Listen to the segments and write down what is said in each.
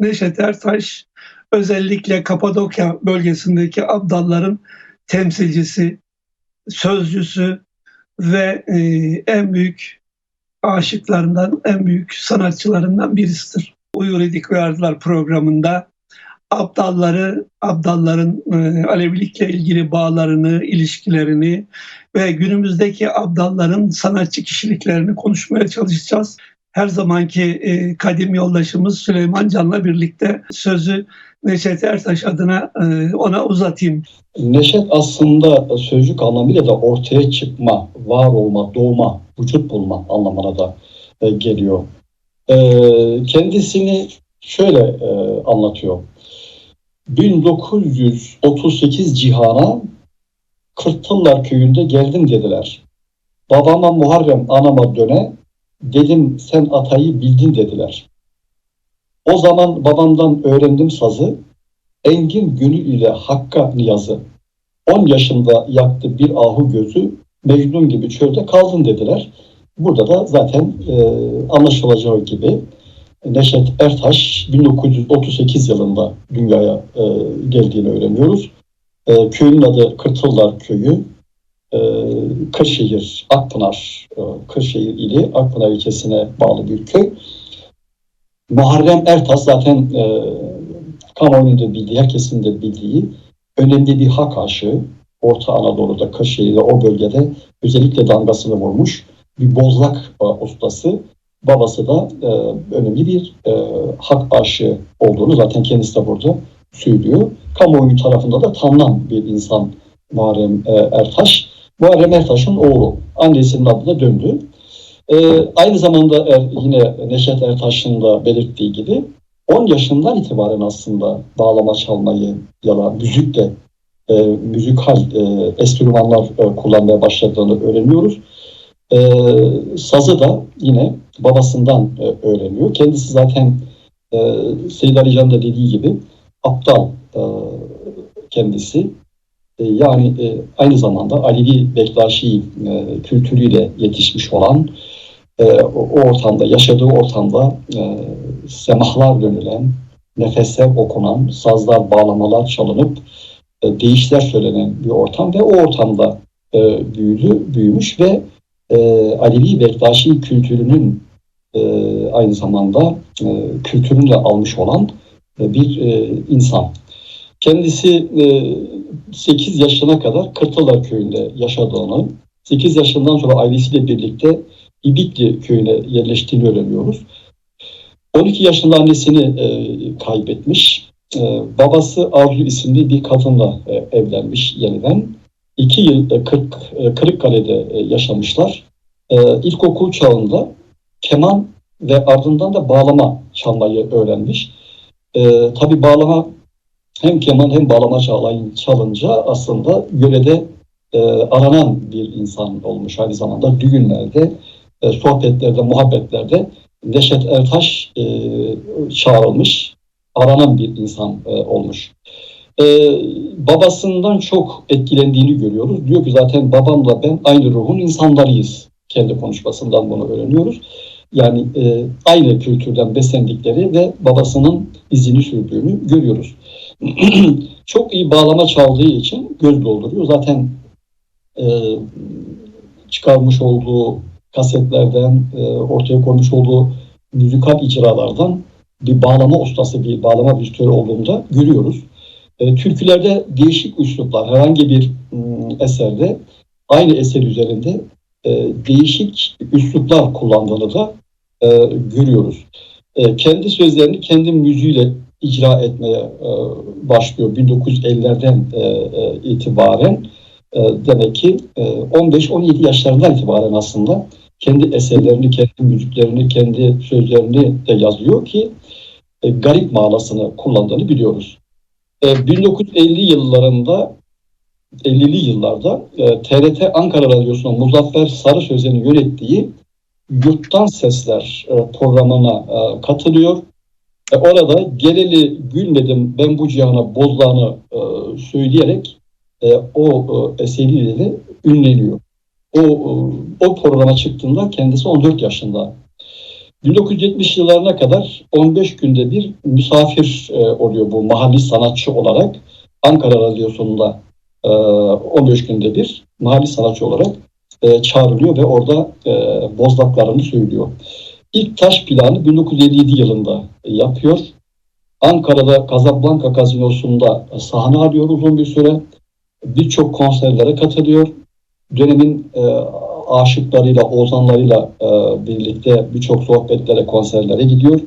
Neşet Ertaş özellikle Kapadokya bölgesindeki abdalların temsilcisi, sözcüsü ve e, en büyük aşıklarından, en büyük sanatçılarından birisidir. Uyur Edik ve Ardılar programında abdalları, abdalların e, Alevilikle ilgili bağlarını, ilişkilerini ve günümüzdeki abdalların sanatçı kişiliklerini konuşmaya çalışacağız. Her zamanki e, kadim yoldaşımız Süleyman Can'la birlikte sözü Neşet Ertaş adına e, ona uzatayım. Neşet aslında sözcük anlamıyla da ortaya çıkma, var olma, doğma, vücut bulma anlamına da e, geliyor. E, kendisini şöyle e, anlatıyor. 1938 cihana Kırtıllar köyünde geldim dediler. Babama Muharrem anama döne dedim sen atayı bildin dediler. O zaman babamdan öğrendim sazı, engin gönül ile hakka niyazı. 10 yaşında yaktı bir ahu gözü, Mecnun gibi çölde kaldın dediler. Burada da zaten e, anlaşılacağı gibi Neşet Ertaş 1938 yılında dünyaya e, geldiğini öğreniyoruz. E, köyün adı Kırtıllar Köyü. E, Kırşehir, Akpınar, e, Kırşehir ili Akpınar ilçesine bağlı bir köy. Muharrem Ertaş zaten e, kamuoyunun da bildiği, herkesin de bildiği önemli bir hak aşığı. Orta Anadolu'da, Kırşehir'de, o bölgede özellikle damgasını vurmuş bir bozlak e, ustası. Babası da e, önemli bir e, hak aşığı olduğunu zaten kendisi de burada söylüyor. Kamuoyu tarafında da tanınan bir insan Muharrem e, Ertaş. Muharrem Ertaş'ın oğlu. Annesinin adına döndü. E, aynı zamanda er, yine Neşet Ertaş'ın da belirttiği gibi 10 yaşından itibaren aslında bağlama çalmayı ya da müzikle e, müzikal e, enstrümanlar e, kullanmaya başladığını öğreniyoruz. E, sazı da yine babasından e, öğreniyor. Kendisi zaten e, Seyyid Ali Can da dediği gibi aptal e, kendisi. E, yani e, aynı zamanda Alevi Bektaşi e, kültürüyle yetişmiş olan o, ortamda, yaşadığı ortamda semahlar dönülen, nefesler okunan, sazlar, bağlamalar çalınıp değişler söylenen bir ortam ve o ortamda büyüdü, büyümüş ve Alevi Bektaşi kültürünün aynı zamanda kültürünü de almış olan bir insan. Kendisi e, 8 yaşına kadar Kırtılar köyünde yaşadığını, 8 yaşından sonra ailesiyle birlikte İbikli köyüne yerleştiğini öğreniyoruz. 12 yaşında annesini e, kaybetmiş. E, babası Arzu isimli bir kadınla e, evlenmiş yeniden. İki yıl e, Kırk, e, Kırıkkale'de e, yaşamışlar. E, ilkokul çağında keman ve ardından da bağlama çalmayı öğrenmiş. E, tabii bağlama hem keman hem bağlama çalınca aslında yörede e, aranan bir insan olmuş. Aynı zamanda düğünlerde, e, sohbetlerde, muhabbetlerde Neşet Ertaş e, çağrılmış, aranan bir insan e, olmuş. E, babasından çok etkilendiğini görüyoruz. Diyor ki zaten babamla ben aynı ruhun insanlarıyız. Kendi konuşmasından bunu öğreniyoruz. Yani e, aynı kültürden beslendikleri ve babasının izini sürdüğünü görüyoruz. çok iyi bağlama çaldığı için göz dolduruyor. Zaten e, çıkarmış olduğu kasetlerden, e, ortaya koymuş olduğu müzikal icralardan bir bağlama ustası, bir bağlama virtüözü olduğunda görüyoruz. E, türkülerde değişik üsluplar, herhangi bir m, eserde aynı eser üzerinde e, değişik üsluplar kullandığını da e, görüyoruz. E, kendi sözlerini kendi müziğiyle icra etmeye e, başlıyor 1950'lerden e, e, itibaren. E, demek ki e, 15-17 yaşlarından itibaren aslında kendi eserlerini, kendi müziklerini, kendi sözlerini de yazıyor ki e, garip manasını kullandığını biliyoruz. E, 1950 yıllarında 50'li yıllarda e, TRT Ankara Radyosu'na Muzaffer Sarı Sözen'in yönettiği Yurttan Sesler e, programına e, katılıyor. E, orada geleli gülmedim ben bu cihana bozlağını e, söyleyerek e, o e, eseriyle de ünleniyor. O, o programa çıktığında kendisi 14 yaşında. 1970 yıllarına kadar 15 günde bir misafir e, oluyor bu mahalli sanatçı olarak. Ankara Radyosu'nda e, 15 günde bir mahalli sanatçı olarak e, çağrılıyor ve orada e, bozlaklarını söylüyor. İlk taş planı 1957 yılında yapıyor. Ankara'da Casablanca Gazinosu'nda sahne alıyor uzun bir süre. Birçok konserlere katılıyor. Dönemin e, aşıklarıyla, ozanlarıyla e, birlikte birçok sohbetlere, konserlere gidiyor.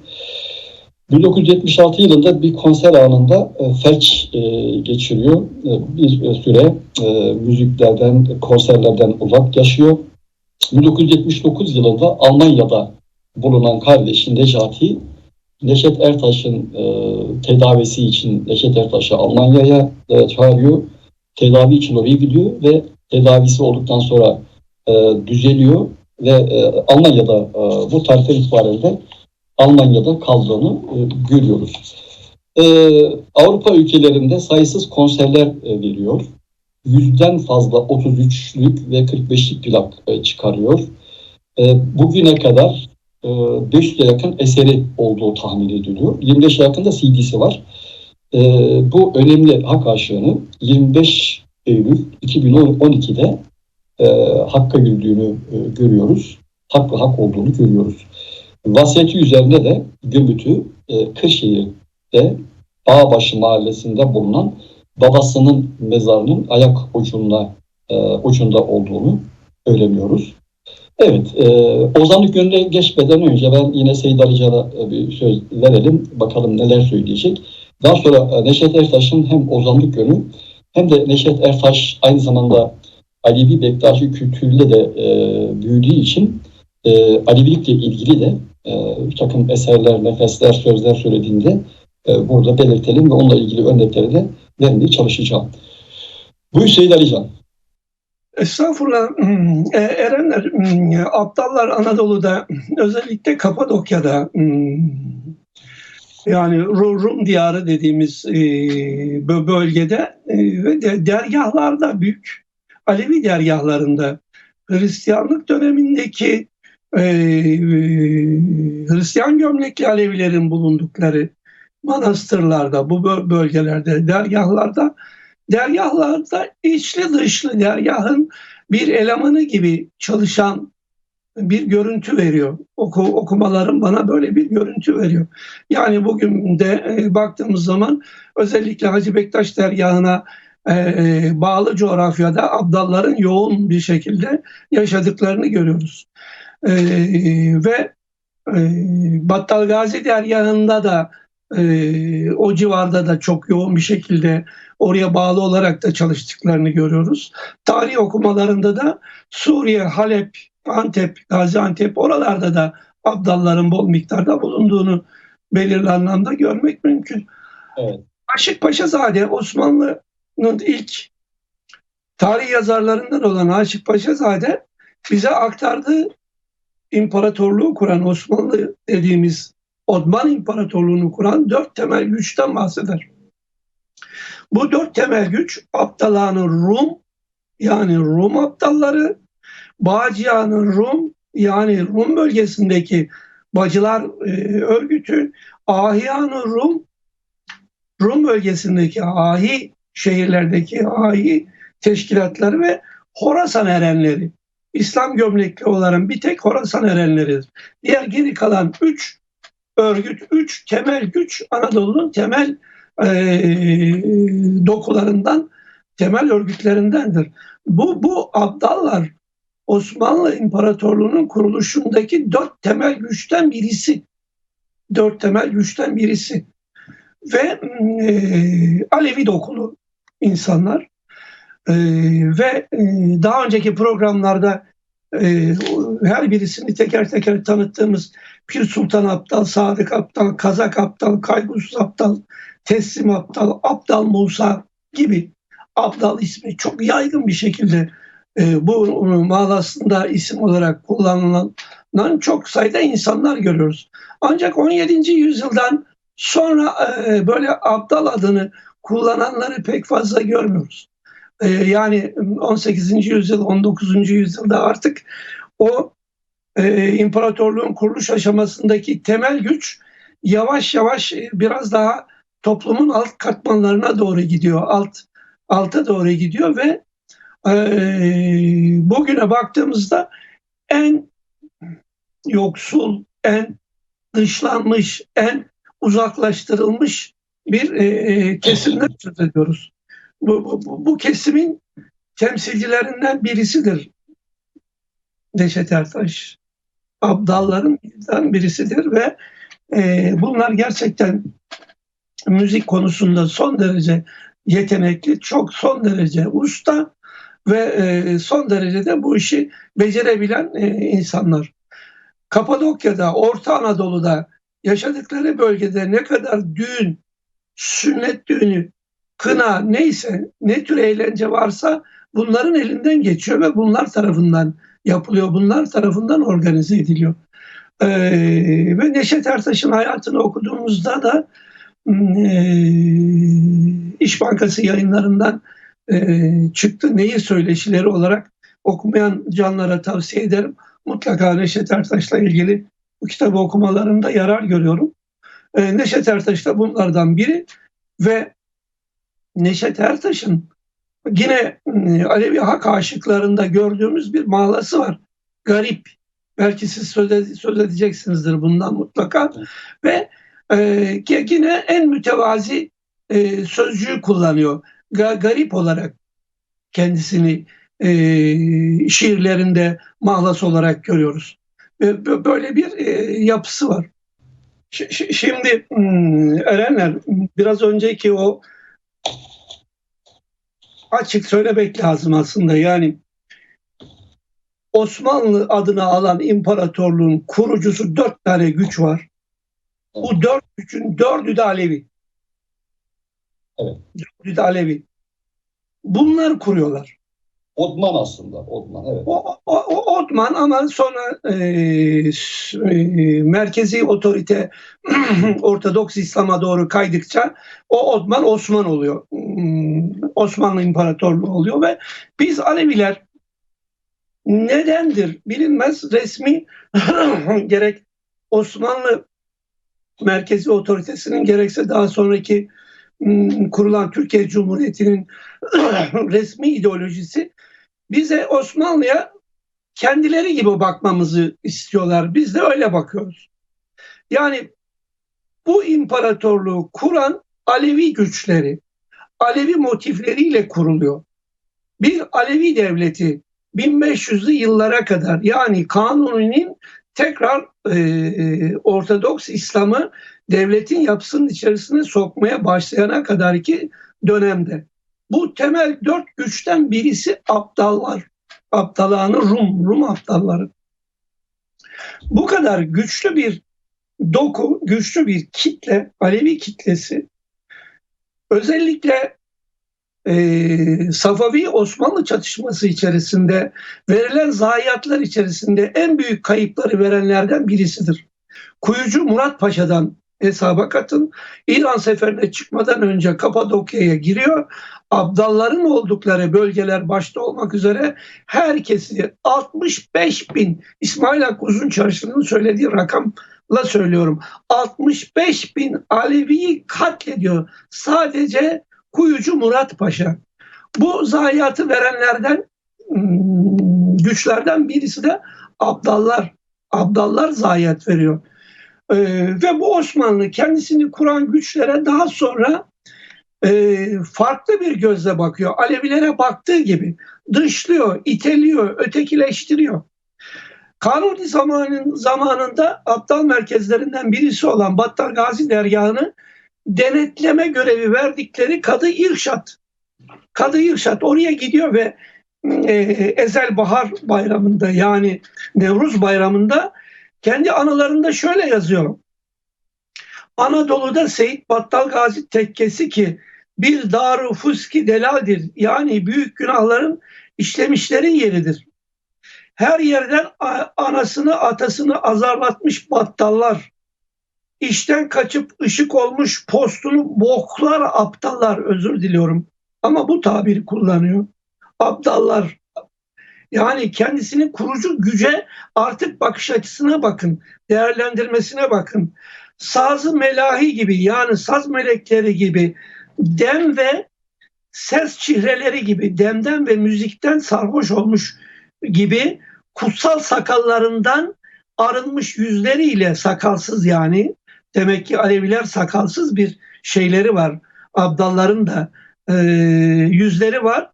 1976 yılında bir konser anında e, felç e, geçiriyor. E, bir süre e, müziklerden, konserlerden uzak yaşıyor. 1979 yılında Almanya'da bulunan kardeşi Necati, Neşet Ertaş'ın e, tedavisi için Neşet Ertaş'ı Almanya'ya e, çağırıyor. Tedavi için oraya gidiyor ve tedavisi olduktan sonra e, düzeliyor ve e, Almanya'da e, bu tarihten itibaren de Almanya'da kaldığını e, görüyoruz. E, Avrupa ülkelerinde sayısız konserler e, veriyor. Yüzden fazla 33'lük ve 45'lik plak e, çıkarıyor. E, bugüne kadar 500'e yakın eseri olduğu tahmin ediliyor. 25 yakın da CD'si var. E, bu önemli hak aşığını 25 Eylül 2012'de e, Hakk'a yürüdüğünü e, görüyoruz. Hak hak olduğunu görüyoruz. Vasiyeti üzerine de Gümüt'ü e, Kırşehir'de Bağbaşı mahallesinde bulunan babasının mezarının ayak ucunda ucunda olduğunu öğreniyoruz. Evet, e, ozanlık yönüne geçmeden önce ben yine Seyit Ali Can'a e, bir söz verelim. Bakalım neler söyleyecek. Daha sonra e, Neşet Ertaş'ın hem ozanlık yönü hem de Neşet Ertaş aynı zamanda Alevi Bektaşi kültürüyle de e, büyüdüğü için e, Alevilikle ilgili de e, bir takım eserler, nefesler, sözler söylediğinde e, burada belirtelim ve onunla ilgili örnekleri de vermeye çalışacağım. Bu Hüseyin Alican. Estağfurullah. E, Erenler, aptallar Anadolu'da özellikle Kapadokya'da yani Rum diyarı dediğimiz e, bölgede e, ve dergahlarda büyük Alevi dergahlarında Hristiyanlık dönemindeki Hristiyan gömlekli Alevilerin bulundukları manastırlarda, bu bölgelerde, dergahlarda, dergahlarda içli dışlı dergahın bir elemanı gibi çalışan bir görüntü veriyor. Oku, okumalarım bana böyle bir görüntü veriyor. Yani bugün de e, baktığımız zaman özellikle Hacı Bektaş dergahına e, e, bağlı coğrafyada abdalların yoğun bir şekilde yaşadıklarını görüyoruz. E, ve e, Battal Gazi dergahında da e, o civarda da çok yoğun bir şekilde oraya bağlı olarak da çalıştıklarını görüyoruz. Tarih okumalarında da Suriye, Halep, Antep, Gaziantep oralarda da abdalların bol miktarda bulunduğunu belirli anlamda görmek mümkün. Evet. Aşık Paşazade Osmanlı'nın ilk tarih yazarlarından olan Aşık Paşazade bize aktardığı imparatorluğu kuran Osmanlı dediğimiz Osmanlı İmparatorluğunu kuran dört temel güçten bahseder. Bu dört temel güç Abdalanı Rum yani Rum Abdalları, Bağcıyanı Rum yani Rum bölgesindeki Bacılar e, örgütü, Ahiyanı Rum Rum bölgesindeki ahi şehirlerdeki ahi teşkilatları ve Horasan erenleri. İslam gömlekli olan bir tek Horasan erenleridir. Diğer geri kalan üç örgüt, üç temel güç Anadolu'nun temel e, dokularından, temel örgütlerindendir. Bu, bu abdallar Osmanlı İmparatorluğu'nun kuruluşundaki dört temel güçten birisi. Dört temel güçten birisi. Ve e, Alevi dokulu insanlar. E, ve e, daha önceki programlarda e, her birisini teker teker tanıttığımız Pir Sultan Aptal, Sadık Aptal, Kazak Aptal, Kaygusuz Aptal, Teslim Aptal, Aptal Musa gibi Aptal ismi çok yaygın bir şekilde e, bu mağazasında isim olarak kullanılan çok sayıda insanlar görüyoruz. Ancak 17. yüzyıldan sonra e, böyle Abdal adını kullananları pek fazla görmüyoruz. E, yani 18. yüzyıl, 19. yüzyılda artık o e, imparatorluğun kuruluş aşamasındaki temel güç yavaş yavaş e, biraz daha toplumun alt katmanlarına doğru gidiyor. Alt alta doğru gidiyor ve e, bugüne baktığımızda en yoksul, en dışlanmış, en uzaklaştırılmış bir e, e, kesimden söz ediyoruz. Bu, bu, bu kesimin temsilcilerinden birisidir Neşet Ertaş. Abdalların birisidir ve e, bunlar gerçekten müzik konusunda son derece yetenekli, çok son derece usta ve e, son derecede bu işi becerebilen e, insanlar. Kapadokya'da, Orta Anadolu'da yaşadıkları bölgede ne kadar düğün, sünnet düğünü, kına neyse ne tür eğlence varsa bunların elinden geçiyor ve bunlar tarafından yapılıyor. Bunlar tarafından organize ediliyor. Ee, ve Neşet Ertaş'ın hayatını okuduğumuzda da e, İş Bankası yayınlarından e, çıktı. Neyi söyleşileri olarak okumayan canlara tavsiye ederim. Mutlaka Neşet Ertaş'la ilgili bu kitabı okumalarında yarar görüyorum. E, Neşet Ertaş da bunlardan biri ve Neşet Ertaş'ın yine e, Alevi hak aşıklarında gördüğümüz bir mağlası var. Garip. Belki siz söz, ed- söz edeceksinizdir bundan mutlaka. Ve e, yine en mütevazi e, sözcüğü kullanıyor. Ga- garip olarak kendisini e, şiirlerinde mahlas olarak görüyoruz. Ve Böyle bir e, yapısı var. Ş- ş- Şimdi hmm, Erenler biraz önceki o açık söylemek lazım aslında. Yani Osmanlı adını alan imparatorluğun kurucusu dört tane güç var. Bu dört gücün dördü de Alevi. Evet. Dördü de Alevi. Bunlar kuruyorlar. Odman aslında. Odman evet. O, o, o Otman ama sonra e, e, merkezi otorite Ortodoks İslam'a doğru kaydıkça o Otman Osman oluyor. Hmm, Osmanlı İmparatorluğu oluyor ve biz Aleviler nedendir bilinmez resmi gerek Osmanlı merkezi otoritesinin gerekse daha sonraki kurulan Türkiye Cumhuriyeti'nin resmi ideolojisi bize Osmanlı'ya kendileri gibi bakmamızı istiyorlar. Biz de öyle bakıyoruz. Yani bu imparatorluğu kuran Alevi güçleri, Alevi motifleriyle kuruluyor. Bir Alevi devleti 1500'lü yıllara kadar yani Kanuni'nin tekrar e, e, Ortodoks İslam'ı devletin yapısının içerisine sokmaya başlayana kadar ki dönemde. Bu temel dört güçten birisi aptallar. Aptalanı Rum, Rum aptalları. Bu kadar güçlü bir doku, güçlü bir kitle, Alevi kitlesi özellikle e, Safavi Osmanlı çatışması içerisinde verilen zayiatlar içerisinde en büyük kayıpları verenlerden birisidir. Kuyucu Murat Paşa'dan hesaba katın. İran seferine çıkmadan önce Kapadokya'ya giriyor. Abdalların oldukları bölgeler başta olmak üzere herkesi 65 bin İsmail Hakkı Uzunçarşı'nın söylediği rakamla söylüyorum. 65 bin Alevi'yi katlediyor. Sadece Kuyucu Murat Paşa. Bu zayiatı verenlerden hmm, güçlerden birisi de Abdallar. Abdallar zayiat veriyor. Ee, ve bu Osmanlı kendisini kuran güçlere daha sonra e, farklı bir gözle bakıyor. Alevilere baktığı gibi dışlıyor, iteliyor, ötekileştiriyor. Kanuni zamanın, zamanında aptal merkezlerinden birisi olan Battal Gazi dergahını denetleme görevi verdikleri Kadı İrşat. Kadı İrşat oraya gidiyor ve e, Ezel Bahar Bayramı'nda yani Nevruz Bayramı'nda kendi anılarında şöyle yazıyor. Anadolu'da Seyit Battal Gazi tekkesi ki bir daru fuski delaldir. Yani büyük günahların işlemişlerin yeridir. Her yerden anasını atasını azarlatmış battallar. İşten kaçıp ışık olmuş postunu boklar aptallar özür diliyorum. Ama bu tabiri kullanıyor. Aptallar Yani kendisini kurucu güce artık bakış açısına bakın, değerlendirmesine bakın. Sazı melahi gibi yani saz melekleri gibi dem ve ses çihreleri gibi demden ve müzikten sarhoş olmuş gibi kutsal sakallarından arınmış yüzleriyle sakalsız yani demek ki Aleviler sakalsız bir şeyleri var. Abdalların da e, yüzleri var.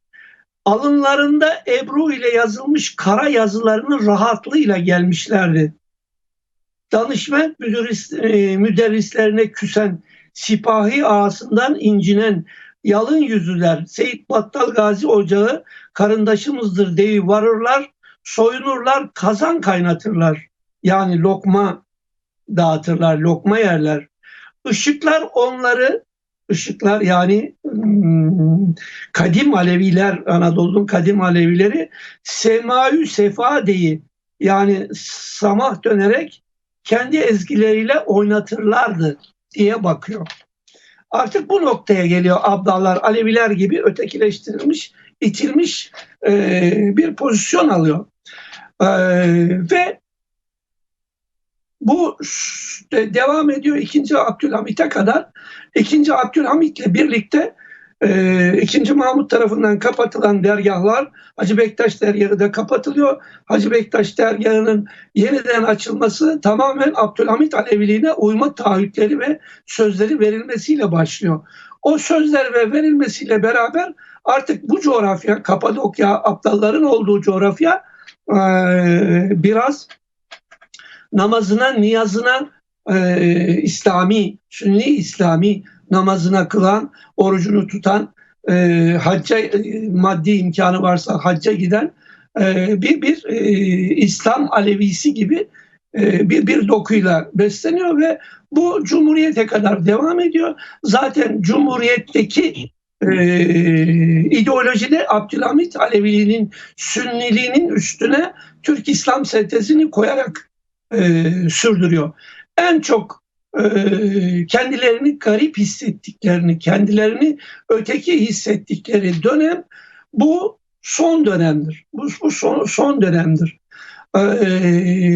Alınlarında Ebru ile yazılmış kara yazılarının rahatlığıyla gelmişlerdi. Danışment müderris, e, müderrislerine küsen sipahi ağasından incinen yalın yüzlüler Seyit Battal Gazi Ocağı karındaşımızdır deyi varırlar, soyunurlar, kazan kaynatırlar. Yani lokma dağıtırlar, lokma yerler. Işıklar onları, ışıklar yani hmm, kadim Aleviler, Anadolu'nun kadim Alevileri semayü sefa deyi yani samah dönerek kendi ezgileriyle oynatırlardı diye bakıyor. Artık bu noktaya geliyor Abdallar, Aleviler gibi ötekileştirilmiş, itilmiş e, bir pozisyon alıyor. E, ve bu de, devam ediyor 2. Abdülhamit'e kadar. 2. Abdülhamit'le birlikte e, 2. Mahmut tarafından kapatılan dergahlar Hacı Bektaş dergahı da kapatılıyor. Hacı Bektaş dergahının yeniden açılması tamamen Abdülhamit Aleviliğine uyma taahhütleri ve sözleri verilmesiyle başlıyor. O sözler ve verilmesiyle beraber artık bu coğrafya Kapadokya Abdalların olduğu coğrafya e, biraz namazına, niyazına e, İslami, Sünni İslami namazına kılan, orucunu tutan, e, hacca e, maddi imkanı varsa hacca giden e, bir bir e, İslam Alevisi gibi e, bir bir dokuyla besleniyor ve bu Cumhuriyete kadar devam ediyor. Zaten Cumhuriyet'teki e, ideolojide Abdülhamit Aleviliğinin Sünniliğinin üstüne Türk İslam sentezini koyarak e, sürdürüyor. En çok e, kendilerini garip hissettiklerini, kendilerini öteki hissettikleri dönem bu son dönemdir. Bu, bu son, son dönemdir. E,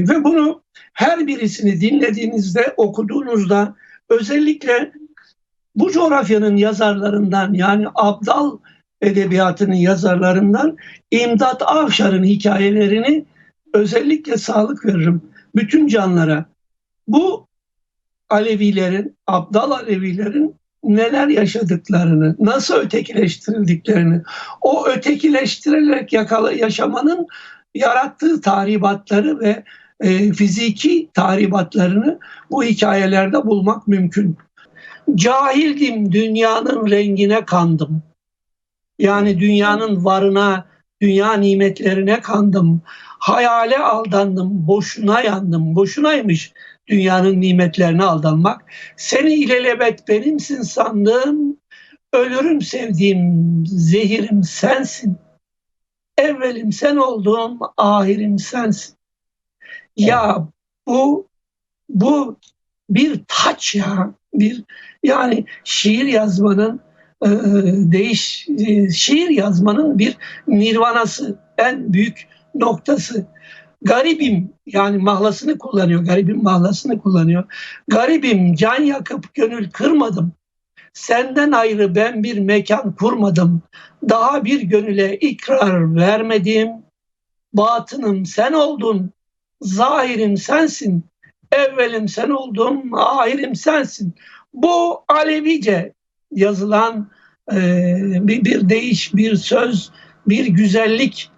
ve bunu her birisini dinlediğinizde, okuduğunuzda özellikle bu coğrafyanın yazarlarından yani Abdal edebiyatının yazarlarından İmdat Avşar'ın hikayelerini özellikle sağlık veririm bütün canlara. Bu Alevilerin, Abdal Alevilerin neler yaşadıklarını, nasıl ötekileştirildiklerini, o ötekileştirilerek yakala, yaşamanın yarattığı tahribatları ve e, fiziki tahribatlarını bu hikayelerde bulmak mümkün. Cahildim, dünyanın rengine kandım. Yani dünyanın varına, dünya nimetlerine kandım. Hayale aldandım, boşuna yandım. Boşunaymış dünyanın nimetlerine aldanmak. Seni ilelebet benimsin sandım. Ölürüm sevdiğim, zehirim sensin. Evvelim sen oldum, ahirim sensin. Ya bu bu bir taç ya. Bir yani şiir yazmanın değiş e, şiir yazmanın bir nirvanası, en büyük noktası. Garibim yani mahlasını kullanıyor. Garibim mahlasını kullanıyor. Garibim can yakıp gönül kırmadım. Senden ayrı ben bir mekan kurmadım. Daha bir gönüle ikrar vermedim. Batınım sen oldun. Zahirim sensin. Evvelim sen oldun. Ahirim sensin. Bu Alevice yazılan e, bir, bir değiş, bir söz, bir güzellik